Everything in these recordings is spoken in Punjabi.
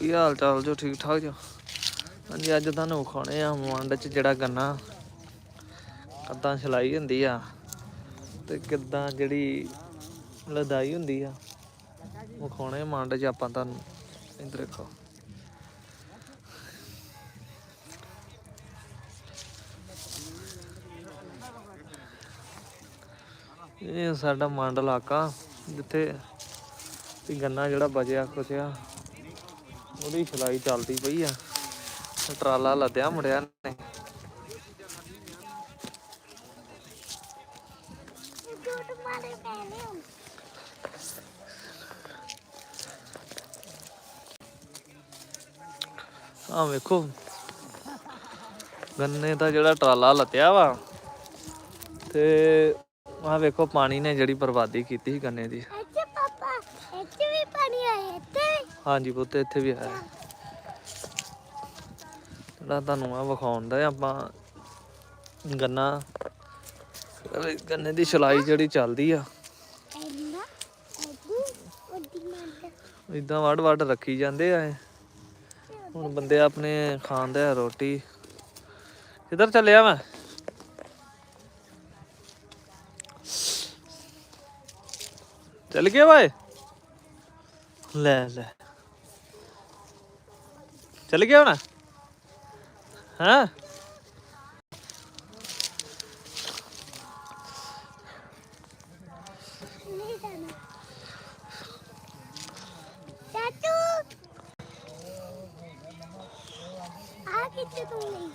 ਕੀ ਹਾਲ ਚਾਲ ਜੋ ਠੀਕ ਠਾਕ ਜੋ? ਹਾਂਜੀ, ਅੱਜ ਤੁਹਾਨੂੰ ਵਿਖਾਉਣੇ ਆ ਮੰਡ ਚ ਜਿਹੜਾ ਗੰਨਾ ਕਿੱਦਾਂ ਛਲਾਈ ਹੁੰਦੀ ਆ ਤੇ ਕਿੱਦਾਂ ਜਿਹੜੀ ਲਦਾਈ ਹੁੰਦੀ ਆ, ਵਿਖਾਉਣੇ ਮੰਡ ਚ ਆਪਾਂ ਤੁਹਾਨੂੰ। ਇੱਧਰ ਦੇਖੋ। ਇਹ ਸਾਡਾ ਮੰਡ ਇਲਾਕਾ, ਜਿੱਥੇ ਗੰਨਾ ਜਿਹੜਾ ਬਚਿਆ ਖੁਚਿਆ। ਉਹਦੀ ਛਲਾਈ ਚੱਲਦੀ ਪਈ ਆ। ਟਰਾਲਾ ਲੱਦਿਆ ਮੁੰਡਿਆਂ ਨੇ। ਆ ਵੇਖੋ। ਗੰਨੇ ਦਾ ਜਿਹੜਾ ਟਰਾਲਾ ਲੱਤਿਆ ਵਾ, ਤੇ ਆ ਵੇਖੋ ਪਾਣੀ ਨੇ ਜਿਹੜੀ ਬਰਬਾਦੀ ਕੀਤੀ ਸੀ ਗੰਨੇ ਦੀ ਇੱਥੇ ਪਾਪਾ ਇੱਥੇ ਵੀ ਪਾਣੀ ਆਇਆ ਇੱਥੇ ਹਾਂਜੀ ਪੁੱਤ, ਇੱਥੇ ਵੀ ਆਇਆ ਜਿਹੜਾ ਤੁਹਾਨੂੰ ਆ ਵਿਖਾਉਣ ਦਾ ਆਪਾਂ ਗੰਨਾ ਗੰਨੇ ਦੀ ਛਲਾਈ ਜਿਹੜੀ ਚੱਲਦੀ ਆ। ਇੰਨਾ ਅੱਗੂ ਇਦਾਂ ਵੱਡ ਵੱਡ ਰੱਖੀ ਜਾਂਦੇ ਆ ਹੁਣ ਬੰਦੇ ਆਪਣੇ ਖਾਂਦੇ ਆ ਰੋਟੀ। ਕਿੱਧਰ ਚੱਲਿਆ ਮੈਂ? ਚੱਲ ਗਿਆ ਓਏ। ਲੈ ਲੈ। ਚੱਲ ਗਿਆ ਹੁਣ? ਹਾਂ? ਚਾਚੂ! ਆ ਕਿੱਥੇ ਤੂੰ ਨਹੀਂ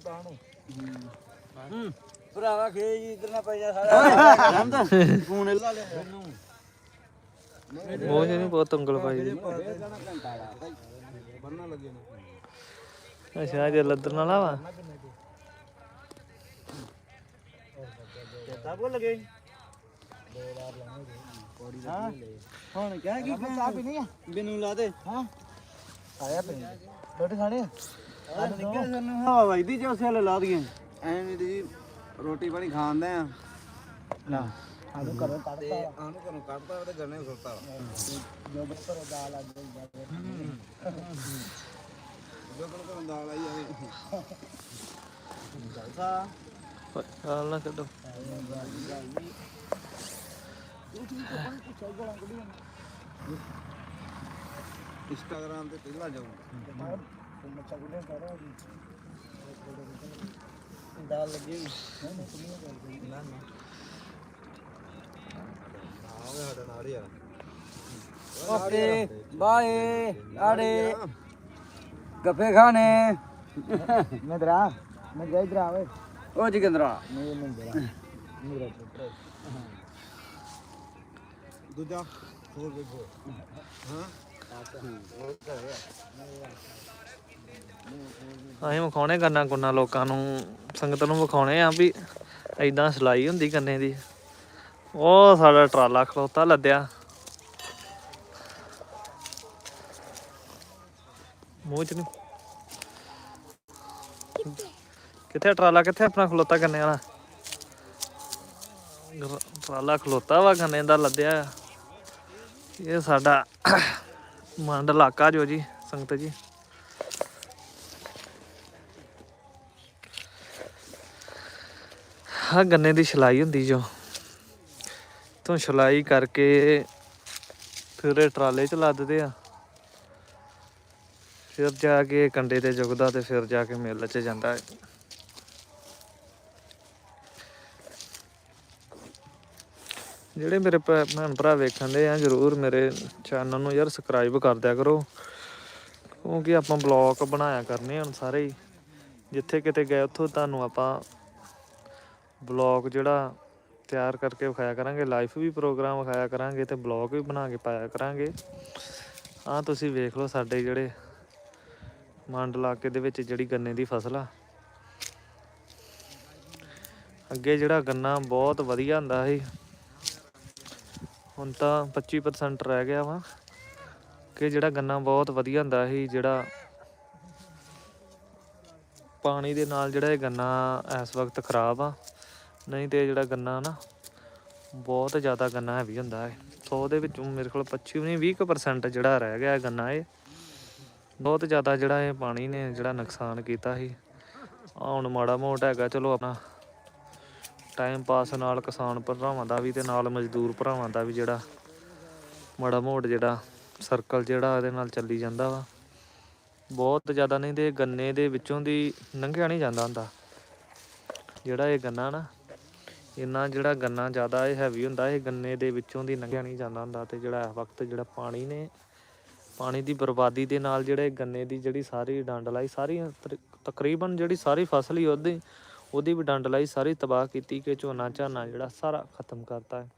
ਜਾਣਾ ਭਰਾਵਾ ਖੇ ਜੀ ਇਧਰ ਨਾ ਪੈ ਜਾ ਸਾਰਾ। ਜਾਂਦਾ ਫੋਨ ਲਾ ਲਿਆ ਇਹਨੂੰ ਉਹ ਨਹੀਂ ਬਹੁਤ ਉਂਗਲ ਪਾਈ ਦੀ। ਬੰਨਾ ਲੱਗੇ ਨੇ ਅੱਛਾ ਜੇ ਲੱਦਣ ਵਾਲਾ ਵਾ। ਤਾਂ ਬੋਲ ਲਗੇ ਹੁਣ ਕਹਿ ਕੀ ਚਾਹ ਪੀਣੀ ਆ? ਬਿਨੂ ਲਾ ਦੇ। ਹਾਂ। ਆਇਆ ਪੀ ਰੋਟੀ ਖਾਣੀ ਆ? ਅੱਜ ਨਿੱਕੇ ਸਾਨੂੰ ਹਵਾ ਵਜਦੀ ਜੇ ਉਸੇ ਲਾ ਦਈਏ। ਐਵੇਂ ਦੀ ਰੋਟੀ ਪਾਣੀ ਖਾਂਦੇ ਆ। ਨਾ ਆਨੂੰ ਕਰੋ ਕੱਢਦਾ ਆਨੂੰ ਕਰੋ ਕੱਢਦਾ ਉਹਦੇ ਗੰਨੇ ਸੁੱਟਦਾ ਜੋ ਬੱਤਰ ਦਾਲ ਆ ਗਈ ਜੋ ਕਰੋ ਦਾਲ ਆਈ ਆਵੇ ਜਲਸਾ ਗਾਲ ਨਾ ਕੱਢੋ। ਇੰਸਟਾਗ੍ਰਾਮ ਤੇ ਪਹਿਲਾਂ ਜਾਊਂਗਾ। ਦਾਲ ਲੱਗੀ ਹੋਈ। ਨਾ ਨਾ ਆਵੇ ਸਾਡਾ ਨਾਲ ਹੀ ਆ ਓਕੇ ਬਾਏ ਆੜੇ। ਗੱਫੇ ਖਾਣੇ। ਨਦਰਾ ਮੈਂ ਜਾ ਇਧਰ ਆਵੇ ਉਹ ਜਿਗੰਦਰਾ। ਨਹੀਂ ਨੰਦਰਾ ਮੇਰਾ ਪੁੱਤਰ ਦੂਜਾ ਹੋਰ ਵੇਖੋ ਹਾਂ? ਅਸੀਂ ਵਿਖਾਉਣੇ ਗੰਨਾ ਗੁੰਨਾ ਲੋਕਾਂ ਨੂੰ। ਸੰਗਤ ਨੂੰ ਵਿਖਾਉਣੇ ਆ ਵੀ ਐਦਾਂ ਸਲਾਈ ਹੁੰਦੀ ਗੰਨੇ ਦੀ। ਉਹ ਸਾਡਾ ਟਰਾਲਾ ਖਲੋਤਾ ਲੱਦਿਆ। ਮੂੰਹ ਚ ਨਹੀਂ। ਕਿੱਥੇ ਟਰਾਲਾ? ਕਿੱਥੇ ਆਪਣਾ ਖਲੋਤਾ ਗੰਨੇ ਵਾਲਾ? ਟਰਾਲਾ ਖਲੋਤਾ ਵਾ ਗੰਨੇ ਦਾ ਲੱਦਿਆ ਇਹ ਸਾਡਾ ਮੰਡ ਇਲਾਕਾ ਜੋ ਜੀ, ਸੰਗਤ ਜੀ। ਹਾਂ ਗੰਨੇ ਦੀ ਛਲਾਈ ਹੁੰਦੀ ਜੋ। ਤੋਂ ਛਲਾਈ ਕਰਕੇ ਫਿਰ ਇਹ ਟਰਾਲੇ ਚ ਲੱਦਦੇ ਆ। ਫਿਰ ਜਾ ਕੇ ਕੰਡੇ ਤੇ ਜੁਗਦਾ ਤੇ ਫਿਰ ਜਾ ਕੇ ਮਿੱਲ ਚ ਜਾਂਦਾ। ਹੈ ਜਿਹੜੇ ਮੇਰੇ ਭੈ- ਭੈਣ ਭਰਾ ਵੇਖਣ ਦੇ ਆ, ਜਰੂਰ ਮੇਰੇ ਚੈਨਲ ਨੂੰ ਯਾਰ ਸਬਸਕ੍ਰਾਈਬ ਕਰ ਦਿਆ ਕਰੋ। ਕਿਉਂਕਿ ਆਪਾਂ ਬਲੌਗ ਬਣਾਇਆ ਕਰਨੇ ਹੁਣ ਸਾਰੇ ਹੀ। ਜਿੱਥੇ ਕਿਤੇ ਗਏ, ਉੱਥੋਂ ਤੁਹਾਨੂੰ ਆਪਾਂ ਬਲੌਗ ਜਿਹੜਾ ਤਿਆਰ ਕਰਕੇ ਵਿਖਾਇਆ ਕਰਾਂਗੇ ਲਾਈਵ ਵੀ ਪ੍ਰੋਗਰਾਮ ਵਿਖਾਇਆ ਕਰਾਂਗੇ ਤੇ ਬਲੌਗ ਵੀ ਬਣਾ ਕੇ ਪਾਇਆ ਕਰਾਂਗੇ। ਆ ਤੁਸੀਂ ਵੇਖ ਲਓ ਸਾਡੇ ਜਿਹੜੇ ਮੰਡ ਇਲਾਕੇ ਦੇ ਵਿੱਚ ਜਿਹੜੀ ਗੰਨੇ ਦੀ ਫਸਲ ਆ। ਅੱਗੇ ਜਿਹੜਾ ਗੰਨਾ ਬਹੁਤ ਵਧੀਆ ਹੁੰਦਾ ਸੀ, ਹੁਣ ਤਾਂ 25% ਰਹਿ ਗਿਆ ਵਾ। ਕਿ ਜਿਹੜਾ ਗੰਨਾ ਬਹੁਤ ਵਧੀਆ ਹੁੰਦਾ ਸੀ, ਜਿਹੜਾ ਪਾਣੀ ਦੇ ਨਾਲ ਜਿਹੜਾ ਇਹ ਗੰਨਾ ਇਸ ਵਕਤ ਖਰਾਬ ਆ। ਨਹੀਂ ਤੇ ਇਹ ਜਿਹੜਾ ਗੰਨਾ ਨਾ, ਬਹੁਤ ਜ਼ਿਆਦਾ ਗੰਨਾ ਹੈਵੀ ਹੁੰਦਾ ਹੈ। 100 ਦੇ ਵਿੱਚੋਂ ਮੇਰੇ ਕੋਲ 25 ਨਹੀਂ 20% ਜਿਹੜਾ ਰਹਿ ਗਿਆ ਗੰਨਾ ਇਹ। ਬਹੁਤ ਜ਼ਿਆਦਾ ਜਿਹੜਾ ਇਹ ਪਾਣੀ ਨੇ ਜਿਹੜਾ ਨੁਕਸਾਨ ਕੀਤਾ ਸੀ। ਹੁਣ ਮਾੜਾ ਮੋਟਾ ਹੈਗਾ, ਚਲੋ ਆਪਣਾ ਟਾਈਮ ਪਾਸ ਨਾਲ ਕਿਸਾਨ ਭਰਾਵਾਂ ਦਾ ਵੀ ਤੇ ਨਾਲ ਮਜ਼ਦੂਰ ਭਰਾਵਾਂ ਦਾ ਵੀ ਜਿਹੜਾ ਮਾੜਾ ਮੋਟ ਜਿਹੜਾ ਸਰਕਲ ਜਿਹੜਾ ਇਹਦੇ ਨਾਲ ਚੱਲੀ ਜਾਂਦਾ ਵਾ। ਬਹੁਤ ਜ਼ਿਆਦਾ ਨਹੀਂ ਤੇ ਗੰਨੇ ਦੇ ਵਿੱਚੋਂ ਦੀ ਲੰਘਿਆ ਨਹੀਂ ਜਾਂਦਾ ਹੁੰਦਾ। ਜਿਹੜਾ ਇਹ ਗੰਨਾ ਨਾ ਇੰਨਾ ਜਿਹੜਾ ਗੰਨਾ ਜ਼ਿਆਦਾ ਇਹ ਹੈਵੀ ਹੁੰਦਾ, ਇਹ ਗੰਨੇ ਦੇ ਵਿੱਚੋਂ ਦੀ ਲੰਘਿਆ ਨਹੀਂ ਜਾਂਦਾ ਹੁੰਦਾ ਤੇ ਜਿਹੜਾ ਇਸ ਵਕਤ ਜਿਹੜਾ ਪਾਣੀ ਨੇ, ਪਾਣੀ ਦੀ ਬਰਬਾਦੀ ਦੇ ਨਾਲ ਜਿਹੜੇ ਗੰਨੇ ਦੀ ਜਿਹੜੀ ਸਾਰੀ ਡੰਡ ਲਾਈ ਸਾਰੀ ਤਰ- ਤਕਰੀਬਨ ਜਿਹੜੀ ਸਾਰੀ ਫਸਲ ਹੀ ਉਹਦੀ ਉਹਦੀ ਵੀ ਡੰਡ ਲਾਈ ਸਾਰੀ ਤਬਾਹ ਕੀਤੀ ਕਿ ਝੋਨਾ ਝਾਨਾ ਜਿਹੜਾ ਸਾਰਾ ਖਤਮ ਕਰਤਾ ਹੈ।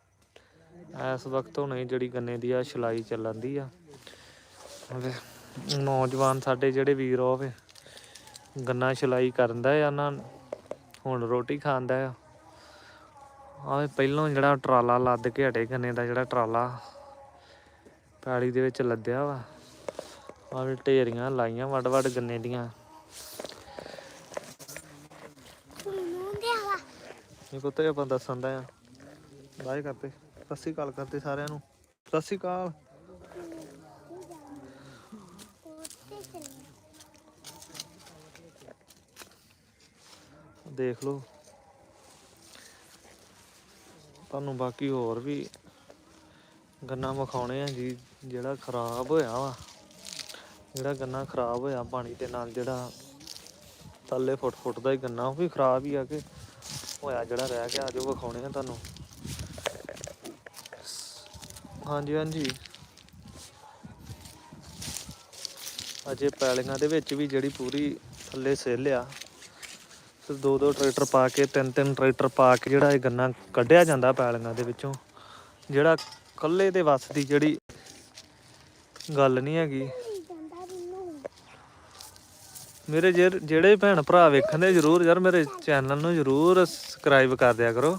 ਇਸ ਵਕਤ ਹੁਣ ਇਹ ਜਿਹੜੀ ਗੰਨੇ ਦੀ ਆ ਛਲਾਈ ਚੱਲਣ ਦੀ ਆ। ਨੌਜਵਾਨ ਸਾਡੇ ਜਿਹੜੇ ਵੀਰ ਹੋਵੇ ਗੰਨਾ ਛਲਾਈ ਕਰਦਾ ਆ ਨਾ ਹੁਣ ਰੋਟੀ ਖਾਂਦਾ ਆ। ਆਹ ਪਹਿਲੋਂ ਜਿਹੜਾ ਟਰਾਲਾ ਲੱਦ ਕੇ ਹਟੇ ਗੰਨੇ ਦਾ ਜਿਹੜਾ ਟਰਾਲਾ, ਪੈਲੀ ਦੇ ਵਿੱਚ ਲੱਦਿਆ ਵਾ। ਆਵੇ ਢੇਰੀਆਂ ਲਾਈਆਂ ਵੱਡ ਵੱਡ ਗੰਨੇ ਦੀਆਂ। ਇਹ ਪੁੱਤ, ਆਪਾਂ ਦੱਸਣ ਦਾ ਆ। ਬਾਏ ਕਰਤੇ। ਸਤਿ ਸ਼੍ਰੀ ਅਕਾਲ ਕਰਦੇ ਸਾਰਿਆਂ ਨੂੰ। ਸਤਿ ਸ਼੍ਰੀ ਅਕਾਲ। ਦੇਖ ਲਓ। ਤੁਹਾਨੂੰ ਬਾਕੀ ਹੋਰ ਵੀ ਗੰਨਾ ਵਿਖਾਉਣੇ ਆ ਜੀ, ਜਿਹੜਾ ਖਰਾਬ ਹੋਇਆ ਵਾ। ਜਿਹੜਾ ਗੰਨਾ ਖਰਾਬ ਹੋਇਆ ਪਾਣੀ ਦੇ ਨਾਲ, ਜਿਹੜਾ ਥੱਲੇ ਫੁੱਟ ਫੁੱਟ ਦਾ ਹੀ ਗੰਨਾ, ਉਹ ਵੀ ਖਰਾਬ ਹੀ ਆ ਕੇ ਹੋਇਆ ਜਿਹੜਾ ਰਹਿ ਗਿਆ ਜੋ ਵਿਖਾਉਣੇ ਆ ਤੁਹਾਨੂੰ। ਹਾਂਜੀ ਹਾਂਜੀ। ਅਜੇ ਪੈਲੀਆਂ ਦੇ ਵਿੱਚ ਵੀ ਜਿਹੜੀ ਪੂਰੀ ਥੱਲੇ ਸਿੱਲ ਆ। ਤੇ ਦੋ ਦੋ ਟਰੈਕਟਰ ਪਾ ਕੇ, ਤਿੰਨ ਤਿੰਨ ਟਰੈਕਟਰ ਪਾ ਕੇ ਜਿਹੜਾ ਇਹ ਗੰਨਾ ਕੱਢਿਆ ਜਾਂਦਾ ਪੈਲੀਆਂ ਦੇ ਵਿੱਚੋਂ, ਜਿਹੜਾ ਕੱਲੇ ਦੇ ਵੱਸ ਦੀ ਜਿਹੜੀ ਗੱਲ ਨਹੀਂ ਹੈਗੀ। ਮੇਰੇ ਜਿਹੜੇ ਜਿਹੜੇ ਭੈਣ ਭਰਾ ਵੇਖਣ ਦੇ ਜਰੂਰ, ਯਾਰ ਮੇਰੇ ਚੈਨਲ ਨੂੰ ਜਰੂਰ ਸਬਸਕ੍ਰਾਈਬ ਕਰ ਦਿਆ ਕਰੋ।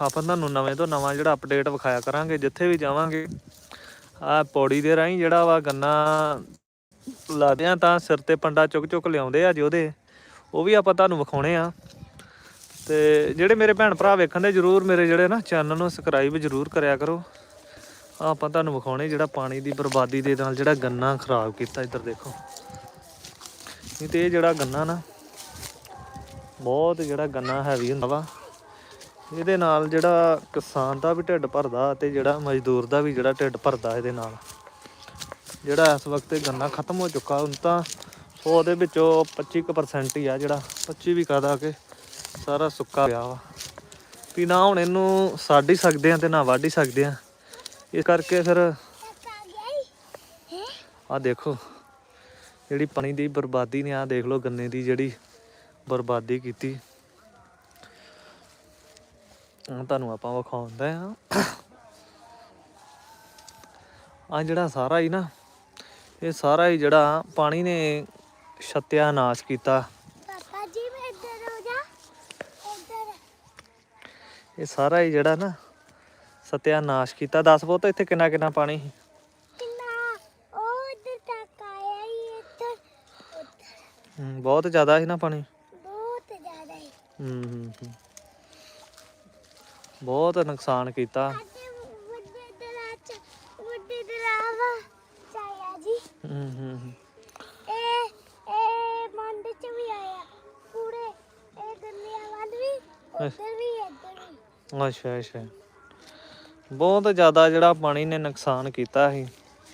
ਆਪਾਂ ਤੁਹਾਨੂੰ ਨਵੇਂ ਤੋਂ ਨਵਾਂ ਜਿਹੜਾ ਅਪਡੇਟ ਵਿਖਾਇਆ ਕਰਾਂਗੇ, ਜਿੱਥੇ ਵੀ ਜਾਵਾਂਗੇ ਆ ਪੌੜੀ ਦੇ ਰਾਹੀਂ ਜਿਹੜਾ ਵਾ ਗੰਨਾ ਲਾਦੇ ਆ ਤਾਂ ਸਿਰ ਤੇ ਪੰਡਾ ਚੁੱਕ ਚੁੱਕ ਲਿਆਉਂਦੇ ਆ ਜੀ ਉਹਦੇ। ਉਹ ਵੀ ਆਪਾਂ ਤੁਹਾਨੂੰ ਵਿਖਾਉਣੇ ਆ। ਤੇ ਜਿਹੜੇ ਮੇਰੇ ਭੈਣ ਭਰਾ ਵੇਖਣ ਦੇ ਜਰੂਰ ਮੇਰੇ ਜਿਹੜੇ ਨਾ ਚੈਨਲ ਨੂੰ ਸਬਸਕ੍ਰਾਈਬ ਜਰੂਰ ਕਰਿਆ ਕਰੋ। ਆਪਾਂ ਤੁਹਾਨੂੰ ਵਿਖਾਉਣੇ ਜਿਹੜਾ ਪਾਣੀ ਦੀ ਬਰਬਾਦੀ ਦੇ ਨਾਲ ਜਿਹੜਾ ਗੰਨਾ ਖਰਾਬ ਕੀਤਾ ਇੱਧਰ ਦੇਖੋ। ਨਹੀਂ ਤੇ ਇਹ ਜਿਹੜਾ ਗੰਨਾ ਨਾ, ਬਹੁਤ ਜਿਹੜਾ ਗੰਨਾ ਹੈਵੀ ਹੁੰਦਾ ਵਾ। ਇਹਦੇ ਨਾਲ ਜਿਹੜਾ ਕਿਸਾਨ ਦਾ ਵੀ ਢਿੱਡ ਭਰਦਾ ਤੇ ਜਿਹੜਾ ਮਜ਼ਦੂਰ ਦਾ ਵੀ ਜਿਹੜਾ ਢਿੱਡ ਭਰਦਾ ਇਹਦੇ ਨਾਲ। ਜਿਹੜਾ ਇਸ ਵਕਤ ਗੰਨਾ ਖਤਮ ਹੋ ਚੁੱਕਾ, ਹੁਣ ਤਾਂ 100 ਦੇ ਵਿੱਚੋਂ 25% ਹੀ ਆ ਜਿਹੜਾ 25 ਵੀ ਕਹਦਾ ਕਿ ਸਾਰਾ ਸੁੱਕਾ ਪਿਆ ਵਾ। ਵੀ ਨਾ ਹੁਣ ਇਹਨੂੰ ਸਾੜ ਹੀ ਸਕਦੇ ਆ ਤੇ ਨਾ ਵੱਢ ਹੀ ਸਕਦੇ ਆ। ਇਸ ਕਰਕੇ ਫਿਰ ਇੱਕ ਆ ਦੇਖੋ, ਜਿਹੜੀ ਪਾਣੀ ਦੀ ਬਰਬਾਦੀ ਨੇ ਆ ਦੇਖ ਲਓ ਗੰਨੇ ਦੀ ਜਿਹੜੀ ਬਰਬਾਦੀ ਕੀਤੀ। ਹੁਣ ਤੁਹਾਨੂੰ ਆਪਾਂ ਵਿਖਾਉਂਦੇ ਆ। ਆ ਜਿਹੜਾ ਸਾਰਾ ਹੀ ਨਾ, ਇਹ ਸਾਰਾ ਹੀ ਜਿਹੜਾ ਪਾਣੀ ਨੇ ਛੱਤਿਆ ਨਾਸ਼ ਕੀਤਾ। ਪਾਪਾ ਜੀ ਮੈਂ ਇੱਧਰ ਹੋ ਜਾ। ਇੱਧਰ। ਇਹ ਸਾਰਾ ਹੀ ਜਿਹੜਾ ਨਾ ਸਤਿਆ ਨਾਸ਼ ਕੀਤਾ। ਦੱਸ ਪੁੱਤ ਇੱਥੇ ਕਿੰਨਾ ਕਿੰਨਾ ਪਾਣੀ ਸੀ? ਕਿੰਨਾ? ਉਹ ਇੱਧਰ ਤੱਕ ਆਇਆ ਈ ਇੱਧਰ। ਉੱਧਰ ਬਹੁਤ ਜ਼ਿਆਦਾ ਸੀ ਨਾ ਪਾਣੀ। ਬਹੁਤ ਜ਼ਿਆਦਾ ਹੀ। ਹੂੰ ਹੂੰ ਹੂੰ। ਬਹੁਤ ਨੁਕਸਾਨ ਕੀਤਾ। ਸਾਡੇ ਵੱਡੇ ਦਰਾ ਚ ਵੱਡੇ ਦਰਾਵਾ ਚਾਇਆ ਜੀ। ਹੂੰ ਹੂੰ ਹੂੰ। ਇਹ ਇਹ ਮੰਡ ਚ ਵੀ ਆਇਆ ਪੂਰੇ ਇਹ ਗੰਨਿਆਂ ਵੱਲ ਵੀ ਉੱਧਰ ਵੀ ਇੱਧਰ ਵੀ ਅੱਛਾ ਅੱਛਾ। ਬਹੁਤ ਜ਼ਿਆਦਾ ਜਿਹੜਾ ਪਾਣੀ ਨੇ ਨੁਕਸਾਨ ਕੀਤਾ ਸੀ।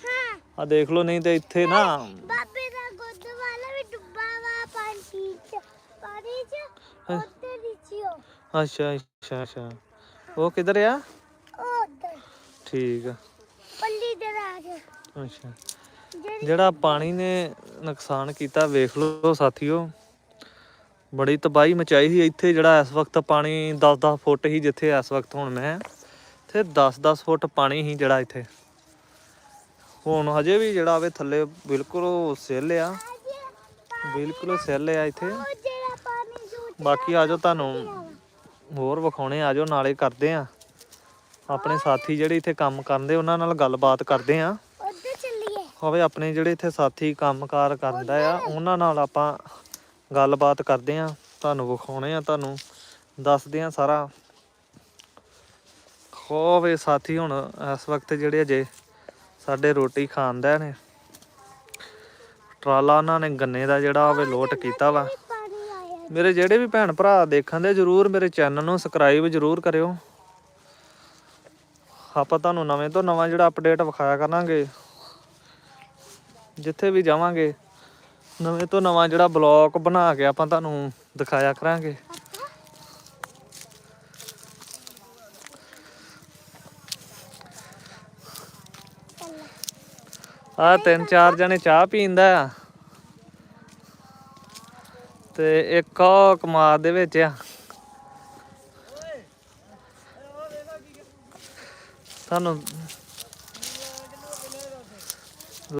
ਹਾਂ। ਆ ਦੇਖ ਲਓ ਨਹੀਂ ਤੇ ਇੱਥੇ ਨਾ ਬਾਬੇ ਦਾ ਗੁਰਦੁਆਰਾ ਵੀ ਡੁੱਬਾ ਵਾ ਪਾਣੀ ਚ। ਪਾਣੀ ਚ ਸੀ ਉਹ ਅੱਛਾ ਅੱਛਾ ਅੱਛਾ। ਉਹ ਕਿੱਧਰ ਆ? ਉੱਧਰ। ਠੀਕ ਆ। ਪੱਲੀ ਦਰਾ ਚ। ਅੱਛਾ। ਜਿਹੜੀ ਜਿਹੜਾ ਪਾਣੀ ਨੇ ਨੁਕਸਾਨ ਕੀਤਾ ਵੇਖ ਲਓ ਸਾਥੀਓ। ਬੜੀ ਤਬਾਹੀ ਮਚਾਈ ਸੀ। ਇੱਥੇ ਜਿਹੜਾ ਇਸ ਵਕਤ ਪਾਣੀ 10-10 ਫੁੱਟ ਹੀ ਜਿੱਥੇ ਇਸ ਵਕਤ ਹੁਣ ਮੈਂ ਤੇ 10-10 ਫੁੱਟ ਪਾਣੀ ਹੀ ਜਿਹੜਾ ਇੱਥੇ। ਹੁਣ ਹਜੇ ਵੀ ਜਿਹੜਾ ਵੇ ਥੱਲੇ ਬਿਲਕੁਲ ਸਿੱਲ ਆ। ਬਿਲਕੁਲ ਸਿੱਲ ਆ ਇੱਥੇ। ਬਾਕੀ ਆਜੋ ਤੁਹਾਨੂੰ ਹੋਰ ਵਿਖਾਉਣੇ ਆਜੋ ਨਾਲੇ ਕਰਦੇ ਆ। ਆਪਣੇ ਸਾਥੀ ਜਿਹੜੇ ਇੱਥੇ ਕੰਮ ਕਰਦੇ ਉਹਨਾਂ ਨਾਲ ਗੱਲਬਾਤ ਕਰਦੇ ਆ। ਹੋਵੇ ਆਪਣੇ ਜਿਹੜੇ ਇੱਥੇ ਸਾਥੀ ਕੰਮਕਾਰ ਕਰਦਾ ਆ ਉਹਨਾਂ ਨਾਲ ਆਪਾਂ ਗੱਲਬਾਤ ਕਰਦੇ ਆ, ਤੁਹਾਨੂੰ ਵਿਖਾਉਣੇ ਆ, ਤੁਹਾਨੂੰ ਦੱਸਦੇ ਆ ਸਾਰਾ। ਖੋਵੇ ਸਾਥੀ, ਹੁਣ ਇਸ ਵਕਤ ਜਿਹੜੇ ਅਜੇ ਸਾਡੇ ਰੋਟੀ ਖਾਂਦੇ ਨੇ, ਟਰਾਲਾ ਉਹਨਾਂ ਨੇ ਗੰਨੇ ਦਾ ਜਿਹੜਾ ਹੋਵੇ ਲੋਟ ਕੀਤਾ ਵਾ। ਮੇਰੇ ਜਿਹੜੇ ਵੀ ਭੈਣ ਭਰਾ ਦੇਖਣ ਦੇ, ਜਰੂਰ ਮੇਰੇ ਚੈਨਲ ਨੂੰ ਸਬਸਕ੍ਰਾਈਬ ਜਰੂਰ ਕਰਿਓ। ਆਪਾਂ ਤੁਹਾਨੂੰ ਨਵੇਂ ਤੋਂ ਨਵਾਂ ਜਿਹੜਾ ਅਪਡੇਟ ਵਿਖਾਇਆ ਕਰਾਂਗੇ, ਜਿੱਥੇ ਵੀ ਜਾਵਾਂਗੇ ਨਵੇਂ ਤੋਂ ਨਵਾਂ ਜਿਹੜਾ ਬਲੌਗ ਬਣਾ ਕੇ ਆਪਾਂ ਤੁਹਾਨੂੰ ਦਿਖਾਇਆ ਕਰਾਂਗੇ। ਆ ਤਿੰਨ ਚਾਰ ਜਣੇ ਚਾਹ ਪੀਂਦਾ ਆ। ਤੇ ਇੱਕ ਉਹ ਕਮਾਦ ਦੇ ਵਿੱਚ ਆ। ਤੁਹਾਨੂੰ